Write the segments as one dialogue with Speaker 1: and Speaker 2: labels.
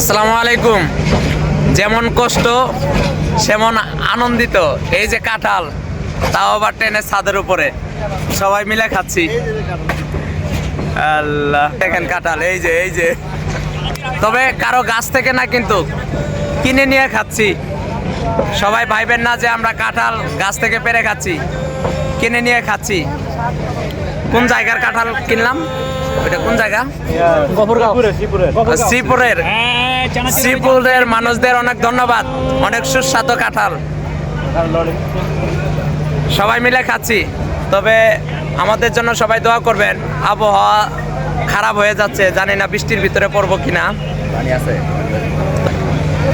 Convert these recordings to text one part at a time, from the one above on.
Speaker 1: আসসালামু আলাইকুম। যেমন কষ্ট, সেমন আনন্দিত। এই যে কাঁঠাল, তাও আবার ট্রেনের ছাদের উপরে। সবাই মিলে খাচ্ছি। আল্লাহ, দেখেন কাঁঠাল, এই যে এই যে। তবে কারও গাছ থেকে না কিন্তু কিনে নিয়ে খাচ্ছি। সবাই ভাইবেন না যে আমরা কাঁঠাল গাছ থেকে পেরে খাচ্ছি। কিনে নিয়ে খাচ্ছি। কোন জায়গার কাঁঠাল কিনলাম? ওইটা কোন জায়গা? শ্রীপুরের শ্রীপুরের মানুষদের অনেক ধন্যবাদ। অনেক সুস্বাদু কাঁঠাল। সবাই মিলে খাচ্ছি। তবে আমাদের জন্য সবাই দোয়া করবেন। আবহাওয়া খারাপ হয়ে যাচ্ছে। জানি না বৃষ্টির ভিতরে পড়ব কিনা।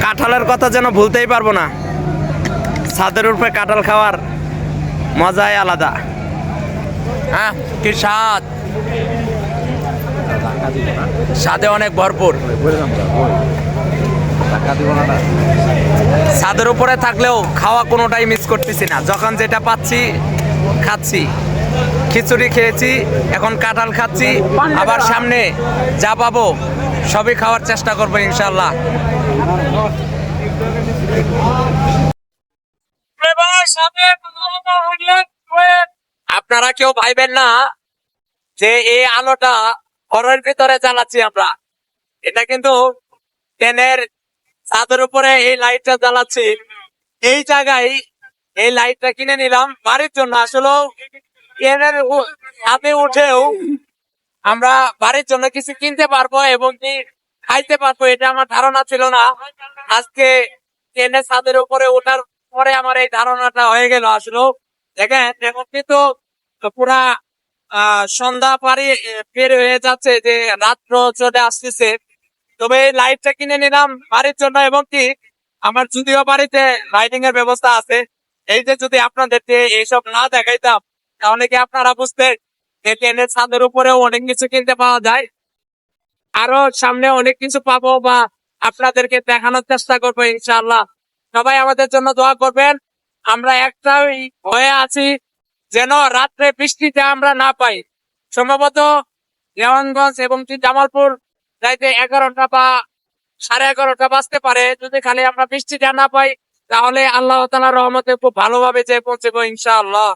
Speaker 1: কাঁঠালের কথা যেন ভুলতেই পারব না। ছাদের উপরে কাঁঠাল খাওয়ার মজাই আলাদা। হ্যাঁ কি স্বাদ? স্বাদে অনেক ভরপুর। ছাদের উপরে থাকলেও খাওয়া কোনোটাই মিস করতেছি না। যখন যেটা পাচ্ছি খাচ্ছি। খিচুড়ি খেয়েছি এখন কাঁঠাল খাচ্ছি আবার সামনে যা পাবো সবই খাওয়ার চেষ্টা করব ইনশাল্লাহ আপনারা কেউ ভাইবেন না যে এই আলোটা ঘরের ভিতরে জ্বালাচ্ছি আমরা। এটা কিন্তু ট্রেনের ছাদের উপরে এই লাইটটা জ্বালাচ্ছি। এই জায়গায় এই লাইটটা কিনে নিলাম বাড়ির জন্য। আসলে ট্রেনের ছাদে উঠেও আমরা বাড়ির জন্য কিছু কিনতে পারব এবং কি খাইতে পারব, এটা আমার ধারণা ছিল না। আজকে ট্রেনের ছাদের উপরে ওঠার পরে আমার এই ধারণাটা হয়ে গেল। আসলে দেখেন, এখন কিন্তু পুরা সন্ধ্যা পারি বের হয়ে যাচ্ছে যে রাত্র চলে আসতেছে। তবে লাইটটা কিনে নিলাম বাড়ির জন্য এবং কি, আমার যদিও বাড়িতে লাইটিং এর ব্যবস্থা আছে। এই যে যদি এইসব না দেখাইতাম, তাহলে কি আপনারা বুঝতেন ট্রেনের ছাদের উপরেও অনেক কিছু কিনতে পাওয়া যায়? আরও সামনে অনেক কিছু পাবো বা আপনাদেরকে দেখানোর চেষ্টা করব ইনশাআল্লাহ। সবাই আমাদের জন্য দোয়া করবেন। আমরা একটাই ভয়ে আছি, যেন রাত্রে বৃষ্টিতে আমরা না পাই। সম্ভবত দেওয়ানগঞ্জ এবং জামালপুর যাইতে এগারোটা বা সাড়ে এগারোটা বাঁচতে পারে। যদি খালি আমরা বৃষ্টিটা না পাই, তাহলে আল্লাহ তালা রহমতে খুব ভালোভাবে যে পৌঁছবো ইনশাআল্লাহ।